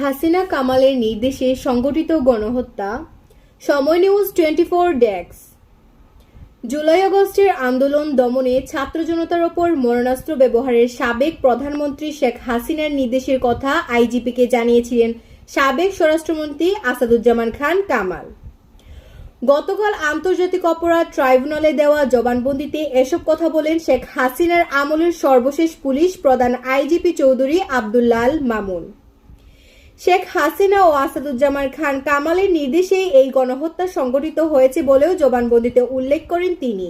হাসিনা কামালের নির্দেশে সংগঠিত গণহত্যা, Somoy news twenty four desk. July আগস্টের আন্দোলন দমনে ছাত্র জনতার ওপর মরণাস্ত্র ব্যবহারের সাবেক প্রধানমন্ত্রী শেখ হাসিনার নির্দেশের কথা আইজিপিকে জানিয়েছিলেন সাবেক স্বরাষ্ট্রমন্ত্রী আসাদুজ্জামান খান কামাল। গতকাল আন্তর্জাতিক অপরাধ ট্রাইব্যুনালে দেওয়া জবানবন্দিতে এসব কথা বলেন শেখ হাসিনার আমলের সর্বশেষ পুলিশ প্রধান আইজিপি চৌধুরী আবদুল্লাল মামুন। শেখ হাসিনা ও আসাদুজ্জামান খান কামালের নির্দেশে এই গণহত্যা সংঘটিত হয়েছে বলেও জবানবন্দিতে উল্লেখ করেন তিনি।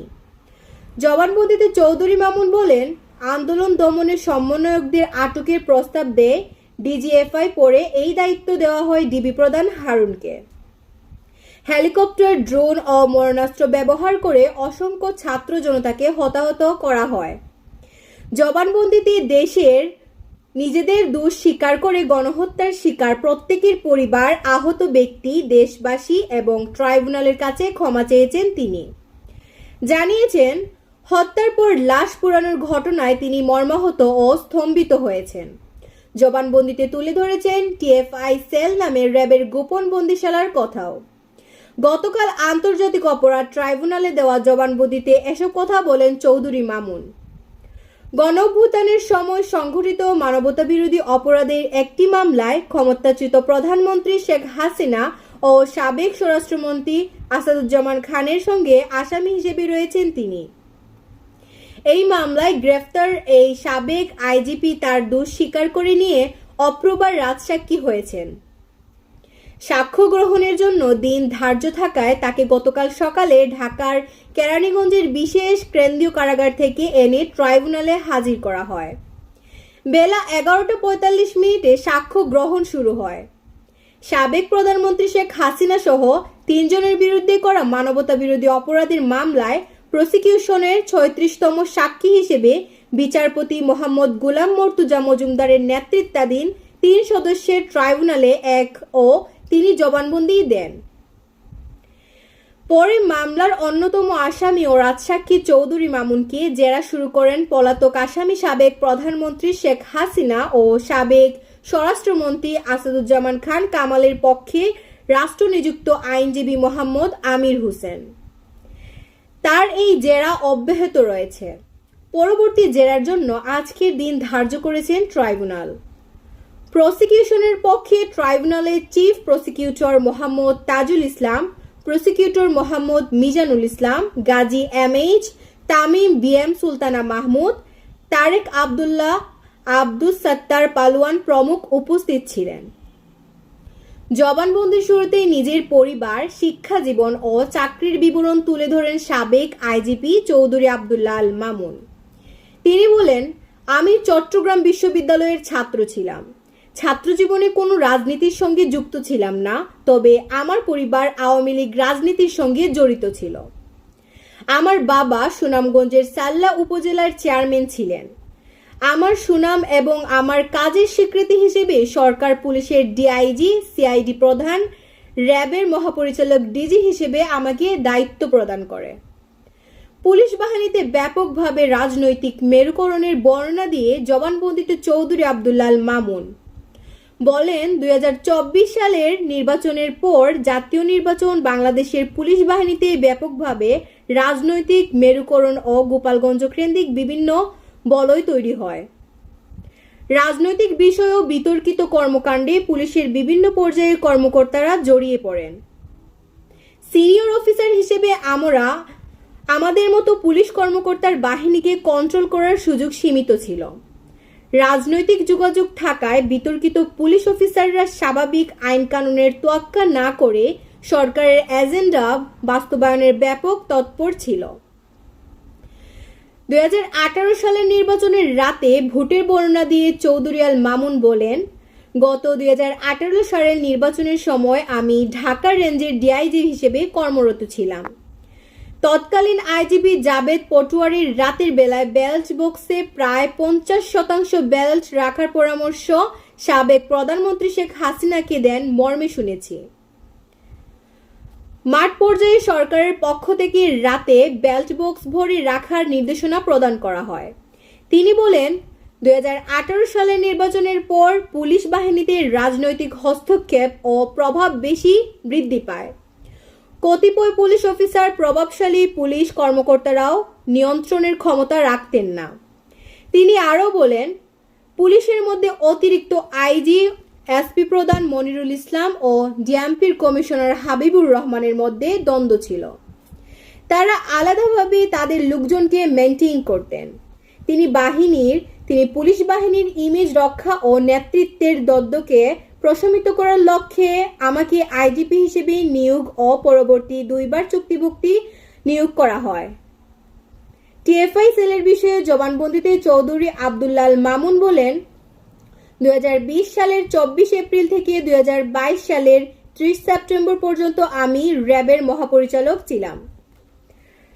জবানবন্দিতে চৌধুরী মামুন বলেন, আন্দোলন দমনে সমন্বয়কদের আটকের প্রস্তাব দেয় ডিজিএফআই পরে এই দায়িত্ব দেওয়া হয় ডিবি প্রধান হারুনকে। হেলিকপ্টার, ড্রোন ও মরণাস্ত্র ব্যবহার করে অসংখ্য ছাত্র জনতাকে হতাহত করা হয়। জবানবন্দিতে দেশের নিজেদের দোষ স্বীকার করে গণহত্যার শিকার প্রত্যেকের পরিবার, আহত ব্যক্তি, দেশবাসী এবং ট্রাইব্যুনালের কাছে ক্ষমা চেয়েছেন তিনি। জানিয়েছেন, হত্যার পর লাশ পোড়ানোর ঘটনায় তিনি মর্মাহত ও স্তম্ভিত হয়েছেন। জবানবন্দিতে তুলে ধরেছেন টিএফআই সেল নামে র্যাবের গোপন বন্দিশালার কথাও। গতকাল আন্তর্জাতিক অপরাধ ট্রাইব্যুনালে দেওয়া জবানবন্দিতে এসব কথা বলেন চৌধুরী মামুন। গণঅভ্যুত্থানের সময় সংঘটিত মানবতাবিরোধী অপরাধের একটি মামলায় ক্ষমতাচ্যুত প্রধানমন্ত্রী শেখ হাসিনা ও সাবেক স্বরাষ্ট্রমন্ত্রী আসাদুজ্জামান খানের সঙ্গে আসামি হিসেবে রয়েছেন তিনি। এই মামলায় গ্রেফতার এই সাবেক আইজিপি তার দোষ স্বীকার করে নিয়ে অপ্রবার রাজসাক্ষী হয়েছেন। সাক্ষ্য গ্রহণের জন্য দিন ধার্য থাকায় তাকে গতকাল সকালে ঢাকার কেরানীগঞ্জের বিশেষ কেন্দ্রীয় কারাগার থেকে এনে ট্রাইব্যুনালে হাজির করা হয়। বেলা এগারোটা পঁয়তাল্লিশ মিনিটে সাক্ষ্য গ্রহণ শুরু হয়। সাবেক প্রধানমন্ত্রী শেখ হাসিনা সহ তিনজনের বিরুদ্ধে করা মানবতা বিরোধী অপরাধের মামলায় প্রসিকিউশনের ছয়ত্রিশতম সাক্ষী হিসেবে বিচারপতি মোহাম্মদ গুলাম মর্তুজা মজুমদারের নেতৃত্বাধীন তিন সদস্যের ট্রাইব্যুনালে এক ও তিনি জবানবন্দি দেন। পরে মামলার অন্যতম আসামি ও রাজসাক্ষী চৌধুরী মামুনকে জেরা শুরু করেন পলাতক আসামি সাবেক প্রধানমন্ত্রী শেখ হাসিনা ও সাবেক স্বরাষ্ট্রমন্ত্রী আসাদুজ্জামান খান কামালের পক্ষে রাষ্ট্রনিযুক্ত আইনজীবী মোহাম্মদ আমির হোসেন। তার এই জেরা অব্যাহত রয়েছে। পরবর্তী জেরার জন্য আজকের দিন ধার্য করেছেন ট্রাইব্যুনাল। প্রসিকিউশনের পক্ষে ট্রাইব্যুনালের chief prosecutor Mohammad Tajul Islam, prosecutor Mohammad Mizanul Islam, Gazi M H Tamim BM Sultana Mahmud, Tarek Abdullah, Abdus Sattar Paloan প্রমুখ উপস্থিত ছিলেন। জবানবন্দির শুরুতে নিজের পরিবার, শিক্ষা জীবন ও চাকরির বিবরণ তুলে ধরেন সাবেক আইজিপি চৌধুরী আবদুল্লাহ আল মামুন। তিনি বলেন, আমি চট্টগ্রাম বিশ্ববিদ্যালয়ের ছাত্র ছিলাম। ছাত্র জীবনে কোনো রাজনীতির সঙ্গে যুক্ত ছিলাম না, তবে আমার পরিবার আওয়ামী লীগ রাজনীতির সঙ্গে জড়িত ছিল। আমার বাবা সুনামগঞ্জের সাল্লা উপজেলার চেয়ারম্যান ছিলেন। আমার সুনাম এবং আমার কাজের স্বীকৃতি হিসেবে সরকার পুলিশের ডিআইজি, সিআইডি প্রধান, র্যাবের মহাপরিচালক ডিজি হিসেবে আমাকে দায়িত্ব প্রদান করে। পুলিশ বাহিনীতে ব্যাপকভাবে রাজনৈতিক মেরুকরণের বর্ণনা দিয়ে জবানবন্দিতে চৌধুরী আবদুল্লাল মামুন। বলেন, দুই হাজার চব্বিশ সালের নির্বাচনের পর জাতীয় নির্বাচন বাংলাদেশের পুলিশ বাহিনীতে ব্যাপকভাবে রাজনৈতিক মেরুকরণ ও গোপালগঞ্জ কেন্দ্রিক বিভিন্ন বলয় তৈরি হয়। রাজনৈতিক বিষয়েও বিতর্কিত কর্মকাণ্ডে পুলিশের বিভিন্ন পর্যায়ের কর্মকর্তারা জড়িয়ে পড়েন। সিনিয়র অফিসার হিসেবে আমরা আমাদের মতো পুলিশ কর্মকর্তার বাহিনীকে কন্ট্রোল করার সুযোগ সীমিত ছিল। রাজনৈতিক যোগাযোগ থাকায় বিতর্কিত পুলিশ অফিসাররা স্বাভাবিক আইন কানুনের তোয়াক্কা না করে সরকারের এজেন্ডা বাস্তবায়নের ব্যাপক তৎপর ছিল। দুই হাজার আঠারো সালের নির্বাচনের রাতে ভোটের বর্ণনা দিয়ে চৌধুরী আল মামুন বলেন, গত দুই হাজার আঠারো সালের নির্বাচনের সময় আমি ঢাকা রেঞ্জের ডিআইজি হিসেবে কর্মরত ছিলাম। তৎকালীন আইজিপি জাবেদ পটুয়ারির রাতের বেলায় ব্যালট বক্সে প্রায় পঞ্চাশ শতাংশ ব্যালট রাখার পরামর্শ সাবেক প্রধানমন্ত্রী শেখ হাসিনাকে দেন মর্মে শুনেছি। মাঠ পর্যায়ে সরকারের পক্ষ থেকে রাতে ব্যালট বক্স ভরে রাখার নির্দেশনা প্রদান করা হয়। তিনি বলেন দু হাজার আঠারো সালের নির্বাচনের পর পুলিশ বাহিনীতে রাজনৈতিক হস্তক্ষেপ ও প্রভাব বেশি বৃদ্ধি পায়। কতিপয় পুলিশ অফিসার প্রভাবশালী পুলিশ কর্মকর্তারাও নিয়ন্ত্রণের ক্ষমতা রাখতেন না। তিনি আরও বলেন, পুলিশের মধ্যে অতিরিক্ত আইজি, এসপি প্রধান মনিরুল ইসলাম ও ডিএমপির কমিশনার হাবিবুর রহমানের মধ্যে দ্বন্দ্ব ছিল। তারা আলাদাভাবে তাদের লোকজনকে মেনটেন করতেন। তিনি বাহিনীর, তিনি পুলিশ বাহিনীর ইমেজ রক্ষা ও নেতৃত্বের দ্বন্দ্বকে প্রশমিত করার লক্ষ্যে আমাকে আইজিপি হিসেবে নিয়োগ ও পরবর্তী দুইবার চুক্তিভুক্তি নিয়োগ করা হয়। টিএফআই সেলের বিষয়ে জবানবন্দিতে চৌধুরী আবদুল্লাল মামুন বলেন, দুই হাজার বিশ সালের চব্বিশ এপ্রিল থেকে দুই হাজার বাইশ সালের ত্রিশ সেপ্টেম্বর পর্যন্ত আমি র্যাবের মহাপরিচালক ছিলাম।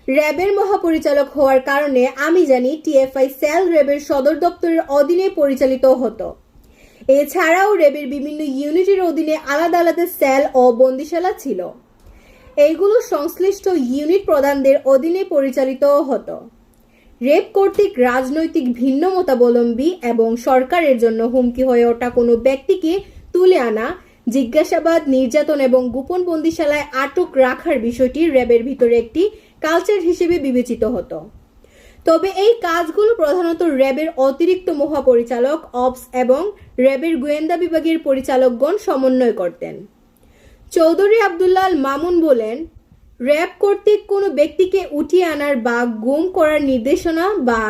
র্যাবের মহাপরিচালক হওয়ার কারণে আমি জানি টিএফআই সেল র্যাবের সদর দপ্তরের অধীনে পরিচালিত হতো। এছাড়াও র্যাবের বিভিন্ন ইউনিটের অধীনে আলাদা আলাদা সেল ও বন্দিশালা ছিল। এইগুলো সংশ্লিষ্ট ইউনিট প্রধানদের অধীনে পরিচালিত হতো। রেপ কর্তৃক রাজনৈতিক ভিন্ন মতাবলম্বী এবং সরকারের জন্য হুমকি হয়ে ওঠা কোনো ব্যক্তিকে তুলে আনা, জিজ্ঞাসাবাদ, নির্যাতন এবং গোপন বন্দিশালায় আটক রাখার বিষয়টি র্যাবের ভিতরে একটি কালচার হিসেবে বিবেচিত হতো। তবে এই কাজগুলো প্রধানত র্যাবের অতিরিক্ত মহাপরিচালক অপস এবং র্যাবের গোয়েন্দা বিভাগের পরিচালকগণ সমন্বয় করতেন। চৌধুরী আবদুল্লাল মামুন বলেন, র্যাব কর্তৃক কোনো ব্যক্তিকে উঠিয়ে আনার বা গুম করার নির্দেশনা বা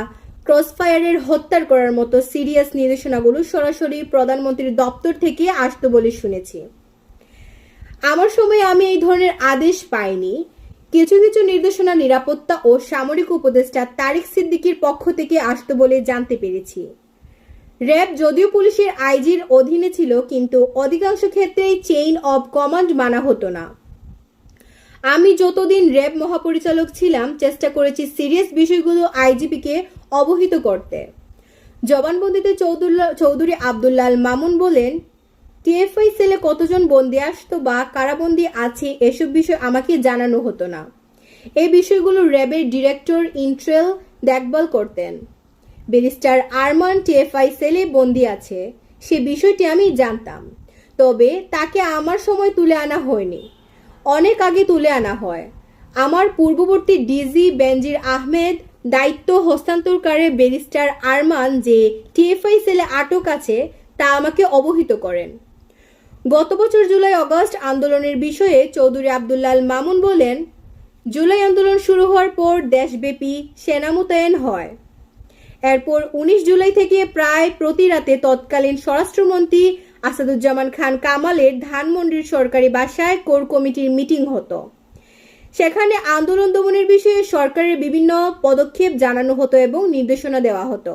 ক্রসফায়ারের হত্যার করার মতো সিরিয়াস নির্দেশনাগুলো সরাসরি প্রধানমন্ত্রীর দপ্তর থেকে আসতো বলে শুনেছি। আমার সময় আমি এই ধরনের আদেশ পাইনি। কিছু কিছু নির্দেশনা, নিরাপত্তা ও সামরিক উপদেষ্টা তারিক সিদ্দিকির পক্ষ থেকে আসতো বলে জানতে পেরেছি। র্যাব যদিও পুলিশের আইজির অধীনে ছিল, কিন্তু অধিকাংশ ক্ষেত্রেই চেইন অব কমান্ড মানা হতো না। আমি যতদিন র্যাব মহাপরিচালক ছিলাম, চেষ্টা করেছি সিরিয়াস বিষয়গুলো আইজিপিকে অবহিত করতে। জবানবন্দিতে চৌধুরী চৌধুরী আবদুল্লাল মামুন বলেন টিএফআই সেলে কতজন বন্দি আসতো বা কারাবন্দি আছে, এসব বিষয় আমাকে জানানো হতো না। এই বিষয়গুলো র্যাবের ডিরেক্টর ইন্ট্রেল দেখভাল করতেন। ব্যারিস্টার আরমান টিএফআই সেলে বন্দি আছে, সে বিষয়টি আমি জানতাম। তবে তাকে আমার সময় তুলে আনা হয়নি। অনেক আগে তুলে আনা হয়। আমার পূর্ববর্তী ডিজি বেনজির আহমেদ দায়িত্ব হস্তান্তরকারে ব্যারিস্টার আরমান যে টিএফআই সেলে আটক আছে, তা আমাকে অবহিত করেন। গত বছর জুলাই অগস্ট আন্দোলনের বিষয়ে চৌধুরী আবদুল্লাল মামুন বলেন, জুলাই আন্দোলন শুরু হওয়ার পর দেশব্যাপী সেনা মোতায়েন হয়। এরপর উনিশ জুলাই থেকে প্রায় প্রতি রাতে তৎকালীন স্বরাষ্ট্রমন্ত্রী আসাদুজ্জামান খান কামালের ধানমন্ডির সরকারি বাসায় কোর কমিটির মিটিং হতো। সেখানে আন্দোলন দমনের বিষয়ে সরকারের বিভিন্ন পদক্ষেপ জানানো হতো এবং নির্দেশনা দেওয়া হতো।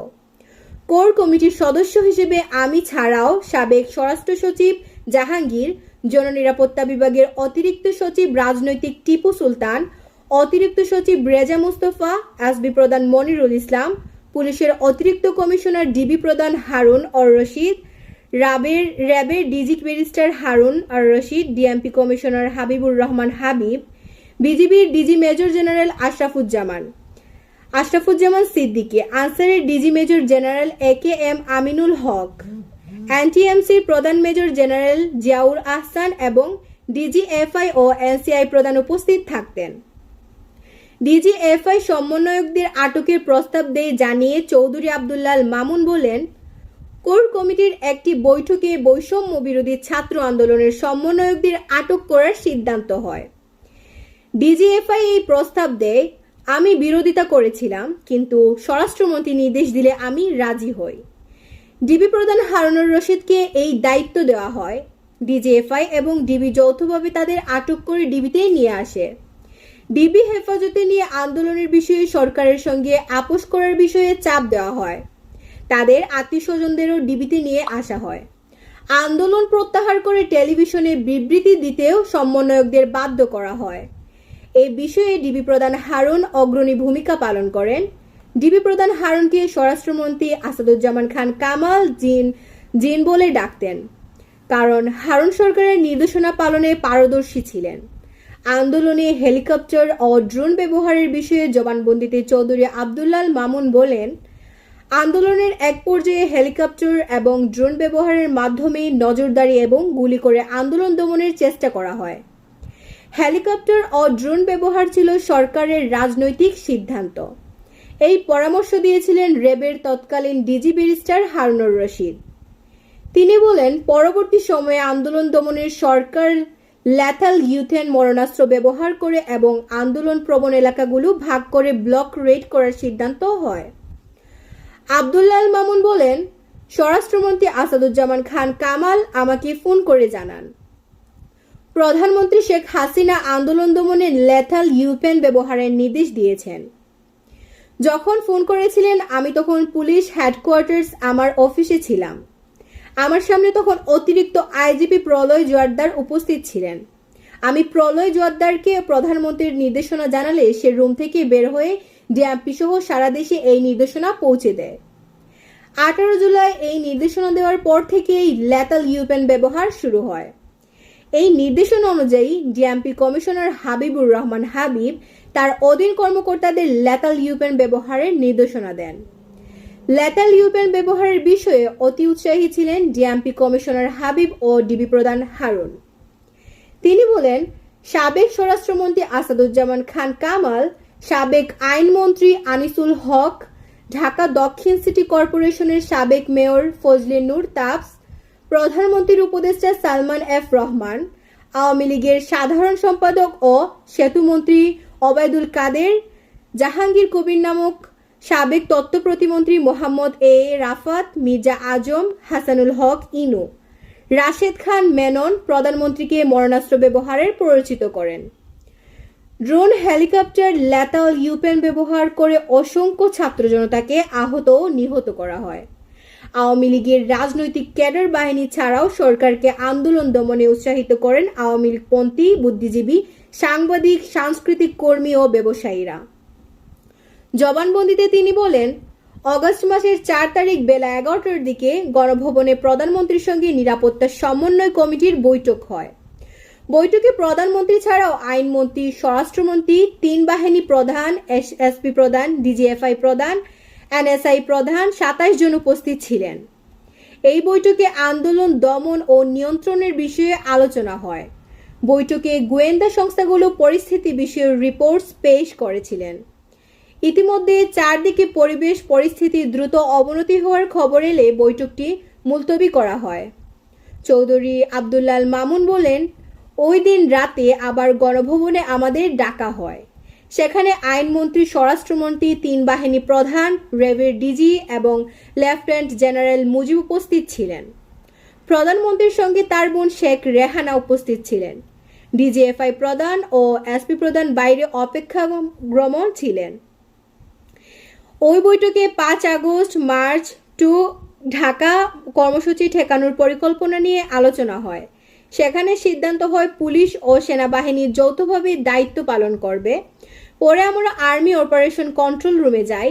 কোর কমিটির সদস্য হিসেবে আমি ছাড়াও সাবেক স্বরাষ্ট্র সচিব জাহাঙ্গীর, জননিরাপত্তা বিভাগের অতিরিক্ত সচিব রাজনৈতিক টিপু সুলতান, অতিরিক্ত সচিব রেজা মুস্তফা এসবি প্রধান মনিরুল ইসলাম, পুলিশের অতিরিক্ত কমিশনার ডিবি প্রধান হারুন অর রশিদ রাবের, র্যাবের DG barrister Harun Ar Rashid DMP commissioner Habibur Rahman Habib, বিজিবির DG major general Ashrafuzzaman. Ashrafuzzaman Siddiqui, আনসারের DG major general A K M Aminul Haque. এনটিএমসির প্রধান মেজর জেনারেল জিয়াউর আহসান এবং ডিজিএফআই ও এনসিআই প্রধান উপস্থিত থাকতেন। ডিজিএফআই সমন্বয়কদের আটকের প্রস্তাব দিয়ে জানিয়ে চৌধুরী আবদুল্লাল মামুন বলেন, কোর কমিটির একটি বৈঠকে বৈষম্য বিরোধী ছাত্র আন্দোলনের সমন্বয়কদের আটক করার সিদ্ধান্ত হয়। ডিজিএফআই এই প্রস্তাব দেয়, আমি বিরোধিতা করেছিলাম, কিন্তু স্বরাষ্ট্রমন্ত্রী নির্দেশ দিলে আমি রাজি হই। ডিবি প্রধান হারুনুর রশিদকে এই দায়িত্ব দেওয়া হয়। ডিজিএফআই এবং ডিবি যৌথভাবে তাদের আটক করে ডিবিতেই নিয়ে আসে। ডিবি হেফাজতে নিয়ে আন্দোলনের বিষয়ে সরকারের সঙ্গে আপোষ করার বিষয়ে চাপ দেওয়া হয়। তাদের আত্মীয় স্বজনদেরও ডিবিতে নিয়ে আসা হয়। আন্দোলন প্রত্যাহার করে টেলিভিশনে বিবৃতি দিতেও সমন্বয়কদের বাধ্য করা হয়। এই বিষয়ে ডিবি প্রধান হারুন অগ্রণী ভূমিকা পালন করেন। ডিবি প্রধান হারুনকে স্বরাষ্ট্রমন্ত্রী আসাদুজ্জামান খান কামাল জিন জিন বলে ডাকতেন। কারণ হারুন সরকারের নির্দেশনা পালনে পারদর্শী ছিলেন। আন্দোলনে হেলিকপ্টার ও ড্রোন ব্যবহারের বিষয়ে জবানবন্দিতে চৌধুরী আবদুল্লাল মামুন বলেন, আন্দোলনের এক পর্যায়ে হেলিকপ্টার এবং ড্রোন ব্যবহারের মাধ্যমে নজরদারি এবং গুলি করে আন্দোলন দমনের চেষ্টা করা হয়। হেলিকপ্টার ও ড্রোন ব্যবহার ছিল সরকারের রাজনৈতিক সিদ্ধান্ত। এই পরামর্শ দিয়েছিলেন রেবের তৎকালীন ডিজি ব্যারিস্টার হারুনুর রশিদ। তিনি বলেন, পরবর্তী সময়ে আন্দোলন দমনের সরকার ল্যাথাল ইউথেন মরণাস্ত্র ব্যবহার করে এবং আন্দোলন প্রবণ এলাকাগুলো ভাগ করে ব্লক রেড করার সিদ্ধান্ত হয়। আবদুল্লাল মামুন বলেন, স্বরাষ্ট্রমন্ত্রী আসাদুজ্জামান খান কামাল আমাকে ফোন করে জানান। প্রধানমন্ত্রী শেখ হাসিনা আন্দোলন দমনে লেথাল ইউপেন ব্যবহারের নির্দেশ দিয়েছেন। যখন ফোন করেছিলেন, আমি তখন পুলিশ হেডকোয়ার্টার্স আমার অফিসে ছিলাম। আমার সামনে তখন অতিরিক্ত আইজিপি প্রলয় জোয়ারদার উপস্থিত ছিলেন। আমি প্রলয় জোয়ারদারকে প্রধানমন্ত্রীর নির্দেশনা জানালে সে রুম থেকে বের হয়ে ডিএমপি সহ সারা দেশে এই নির্দেশনা পৌঁছে দেয়। আঠারো জুলাই এই নির্দেশনা দেওয়ার পর থেকেই ল্যাতাল ইউপেন ব্যবহার শুরু হয়। এই নির্দেশনা অনুযায়ী ডিএমপি কমিশনার হাবিবুর রহমান হাবিব তার অধীন কর্মকর্তাদের ল্যাতাল ইউপেন ব্যবহারের নির্দেশনা দেন। ল্যাতাল ইউপেন ব্যবহারের বিষয়ে অতি উৎসাহী ছিলেন ডিএমপি কমিশনার হাবিব ও ডিবি প্রধান হারুন। তিনি বলেন, সাবেক স্বরাষ্ট্রমন্ত্রী আসাদুজ্জামান খান কামাল, সাবেক আইনমন্ত্রী আনিসুল হক, ঢাকা দক্ষিণ সিটি কর্পোরেশনের সাবেক মেয়র ফজলে নূর তাপস, প্রধানমন্ত্রীর উপদেষ্টা সালমান এফ রহমান, আওয়ামী লীগের সাধারণ সম্পাদক ও সেতুমন্ত্রী ওবায়দুল কাদের, জাহাঙ্গীর কবির নামক সাবেক তথ্য প্রতিমন্ত্রী মোহাম্মদ এ. রাফাত, মির্জা আজম, হাসানুল হক, ইনু। রাশেদ খান মেনন প্রধানমন্ত্রীকে মরণাস্ত্র ব্যবহারের পরিচিত করেন। ড্রোন, হেলিকপ্টার ল্যাতাল ইউপেন ব্যবহার করে অসংখ্য ছাত্র জনতাকে আহত নিহত করা হয়। আওয়ামী লীগের রাজনৈতিক ক্যাডার বাহিনী ছাড়াও সরকারকে আন্দোলন দমনে উৎসাহিত করেন আওয়ামী লীগপন্থী বুদ্ধিজীবী সাংবাদিক, সাংস্কৃতিক কর্মী ও ব্যবসায়ীরা। জবানবন্দিতে তিনি বলেন, অগস্ট মাসের চার তারিখ বেলা এগারোটার দিকে গণভবনে প্রধানমন্ত্রীর সঙ্গে নিরাপত্তা সমন্বয় কমিটির বৈঠক হয়। বৈঠকে প্রধানমন্ত্রী ছাড়াও আইনমন্ত্রী, স্বরাষ্ট্রমন্ত্রী, তিন বাহিনী প্রধান এসপি প্রধান ডিজিএফআই প্রধান এনএসআই প্রধান সাতাইশ জন উপস্থিত ছিলেন। এই বৈঠকে আন্দোলন, দমন ও নিয়ন্ত্রণের বিষয়ে আলোচনা হয়। বৈঠকে গোয়েন্দা সংস্থাগুলো পরিস্থিতি বিষয়ে রিপোর্টস পেশ করেছিলেন। ইতিমধ্যে চারদিকে পরিবেশ পরিস্থিতি দ্রুত অবনতি হওয়ার খবর এলে বৈঠকটি মুলতবি করা হয়। চৌধুরী আবদুল্লাল মামুন বলেন, ওই দিন রাতে আবার গণভবনে আমাদের ডাকা হয়। সেখানে আইনমন্ত্রী, স্বরাষ্ট্রমন্ত্রী, তিন বাহিনী প্রধান রেভের ডিজি এবং লেফটেন্যান্ট জেনারেল মুজিব উপস্থিত ছিলেন। প্রধানমন্ত্রীর সঙ্গে তার বোন শেখ রেহানা উপস্থিত ছিলেন। ডিজিএফআই প্রধান ও এসপি প্রধান বাইরে অপেক্ষা গ্রমণ ছিলেন। ওই বৈঠকে পাঁচ আগস্ট, মার্চ টু ঢাকা কর্মসূচি ঠেকানোর পরিকল্পনা নিয়ে আলোচনা হয়। সেখানে সিদ্ধান্ত হয় পুলিশ ও সেনাবাহিনী যৌথভাবে দায়িত্ব পালন করবে। পরে আমরা আর্মি অপারেশন কন্ট্রোল রুমে যাই।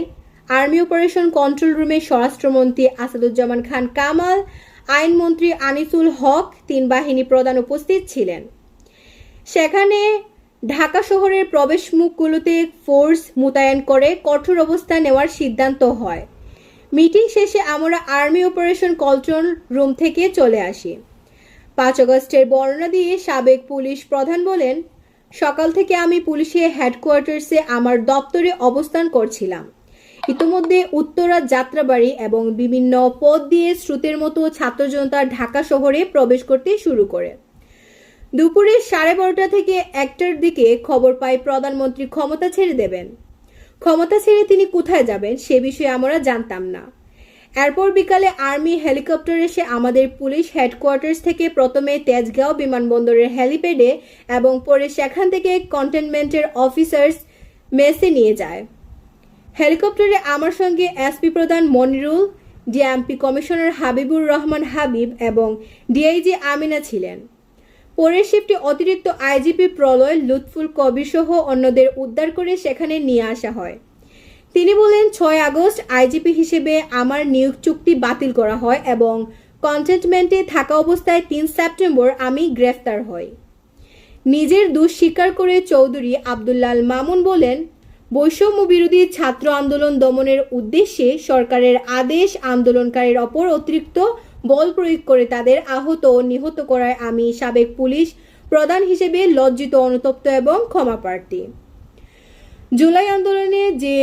আর্মি অপারেশন কন্ট্রোল রুমে স্বরাষ্ট্রমন্ত্রী আসাদুজ্জামান খান কামাল, আইনমন্ত্রী আনিসুল হক, তিন বাহিনী প্রধান উপস্থিত ছিলেন। সেখানে ঢাকা শহরের প্রবেশ মুখগুলোতে ফোর্স মোতায়েন করে কঠোর অবস্থা নেওয়ার সিদ্ধান্ত হয়। মিটিং শেষে আমরা আর্মি অপারেশন কন্ট্রোল রুম থেকে চলে আসি। পাঁচ আগস্টের বর্ণনা দিয়ে সাবেক পুলিশ প্রধান বলেন, সকাল থেকে আমি পুলিশের হেডকোয়ার্টার্সে আমার দপ্তরে অবস্থান করছিলাম। ইতোমধ্যে উত্তরা যাত্রাবাড়ি এবং বিভিন্ন পথ দিয়ে স্রোতের মতো ছাত্র জনতা ঢাকা শহরে প্রবেশ করতে শুরু করে। দুপুরে সাড়ে বারোটা থেকে একটার দিকে খবর পাই প্রধানমন্ত্রী ক্ষমতা ছেড়ে দেবেন। ক্ষমতা ছেড়ে তিনি কোথায় যাবেন সে বিষয়ে আমরা জানতাম না। এরপর বিকালে আর্মি হেলিকপ্টার এসে আমাদের পুলিশ হেডকোয়ার্টার্স থেকে প্রথমে তেজগাঁও বিমানবন্দরের হেলিপ্যাডে এবং পরে সেখান থেকে কন্টেনমেন্টের অফিসার্স মেসে নিয়ে যায়। হেলিকপ্টারে আমার সঙ্গে এসপি প্রধান মনিরুল, ডিএমপি কমিশনার হাবিবুর রহমান হাবিব এবং ডিআইজি আমিনা ছিলেন। পরের শিফটে অতিরিক্ত আইজিপি প্রলয় লুৎফুল কবির সহ অন্যদের উদ্ধার করে সেখানে নিয়ে আসা হয়। তিনি বলেন, ছয় আগস্ট আইজিপি হিসেবে আমার নিয়োগ চুক্তি বাতিল করা হয় এবং কন্টেনমেন্টে থাকা অবস্থায় তিন সেপ্টেম্বর আমি গ্রেফতার হই। নিজের দোষ স্বীকার করে চৌধুরী আবদুল্লাল মামুন বলেন, বৈষম্য বিরোধী ছাত্র আন্দোলন দমনের উদ্দেশ্যে সরকারের আদেশ আন্দোলনকারীর ওপর অতিরিক্ত বল প্রয়োগ করে তাদের আহত ও নিহত করায় আমি সাবেক পুলিশ প্রধান হিসেবে লজ্জিত, অনুতপ্ত এবং ক্ষমাপ্রার্থী জুলাই আন্দোলনে যে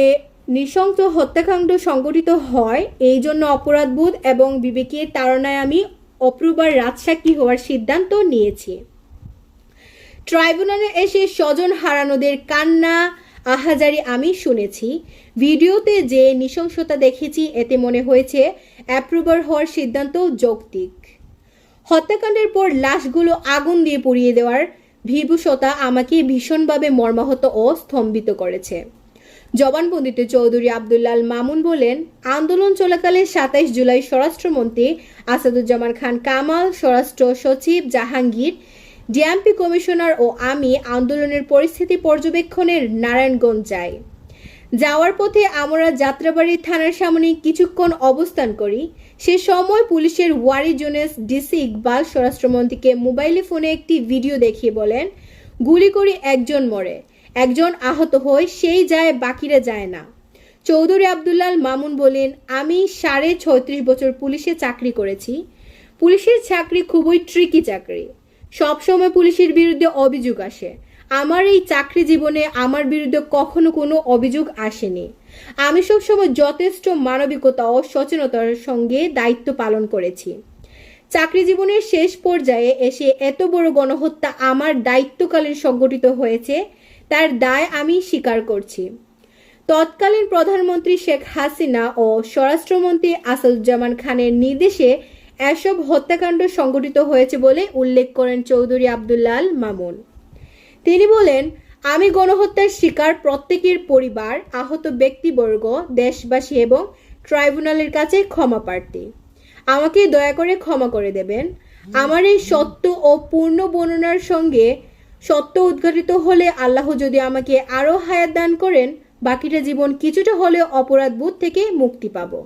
নৃশংস হত্যাকাণ্ড সংগঠিত হয়, এই জন্য অপরাধবোধ এবং বিবেকের তাড়নায় আমি অপ্রুবার রাজসাক্ষী হওয়ার সিদ্ধান্ত নিয়েছি। ট্রাইব্যুনালে এসে স্বজন হারানোদের কান্না আহাজারি আমি শুনেছি। ভিডিওতে যে নৃশংসতা দেখেছি, এতে মনে হয়েছে অ্যাপ্রুভার হওয়ার সিদ্ধান্ত যৌক্তিক। হত্যাকাণ্ডের পর লাশগুলো আগুন দিয়ে পুড়িয়ে দেওয়ার ভীভূষতা আমাকে ভীষণভাবে মর্মাহত ও স্তম্ভিত করেছে। জবানবন্দিতে চৌধুরী আবদুল্লাল মামুন বলেন, আন্দোলন চলাকালে সাতাইশ জুলাই স্বরাষ্ট্রমন্ত্রী আসাদুজ্জামান খান কামাল, স্বরাষ্ট্র সচিব জাহাঙ্গীর ডিএমপি কমিশনার ও আমি আন্দোলনের পরিস্থিতি পর্যবেক্ষণের নারায়ণগঞ্জ যাই। যাওয়ার পথে আমরা যাত্রাবাড়ি থানার সামনে কিছুক্ষণ অবস্থান করি। সে সময় পুলিশের ওয়ারি জোনেস ডিসি ইকবাল স্বরাষ্ট্রমন্ত্রীকে মোবাইলে ফোনে একটি ভিডিও দেখিয়ে বলেন, গুলি করে, একজন মরে। একজন আহত হয় সেই যায়, বাকিরা যায় না। চৌধুরী আবদুল্লাল মামুন বলেন, আমি সাড়ে ছত্রিশ বছর পুলিশে চাকরি করেছি। পুলিশের চাকরি খুবই ট্রিকি চাকরি। সবসময় পুলিশের বিরুদ্ধে অভিযোগ আসে। আমার এই চাকরি জীবনে আমার বিরুদ্ধে কখনো কোনো অভিযোগ আসেনি। আমি সবসময় যথেষ্ট মানবিকতা ও সচেতনতার সঙ্গে দায়িত্ব পালন করেছি। চাকরি জীবনের শেষ পর্যায়ে এসে এত বড় গণহত্যা আমার দায়িত্বকালীন সংগঠিত হয়েছে, তার দায় আমি স্বীকার করছি। তৎকালীন প্রধানমন্ত্রী শেখ হাসিনা ও স্বরাষ্ট্রমন্ত্রী আসাদুজ্জামান খানের নির্দেশে এসব হত্যাকাণ্ড সংঘটিত হয়েছে বলে উল্লেখ করেন চৌধুরী আবদুল্লাল মামুন। তিনি বলেন, আমি গণহত্যার শিকার প্রত্যেকের পরিবার, আহত ব্যক্তিবর্গ, দেশবাসী এবং ট্রাইব্যুনালের কাছে ক্ষমা প্রার্থী। আমাকে দয়া করে ক্ষমা করে দেবেন। আমার এই সত্য ও পূর্ণ বর্ণনার সঙ্গে সত্য উদ্ঘাটিত হলে আল্লাহ যদি আমাকে আরও হায়াত দান করেন, বাকিটা জীবন কিছুটা হলেও অপরাধ বোধ থেকে মুক্তি পাবো।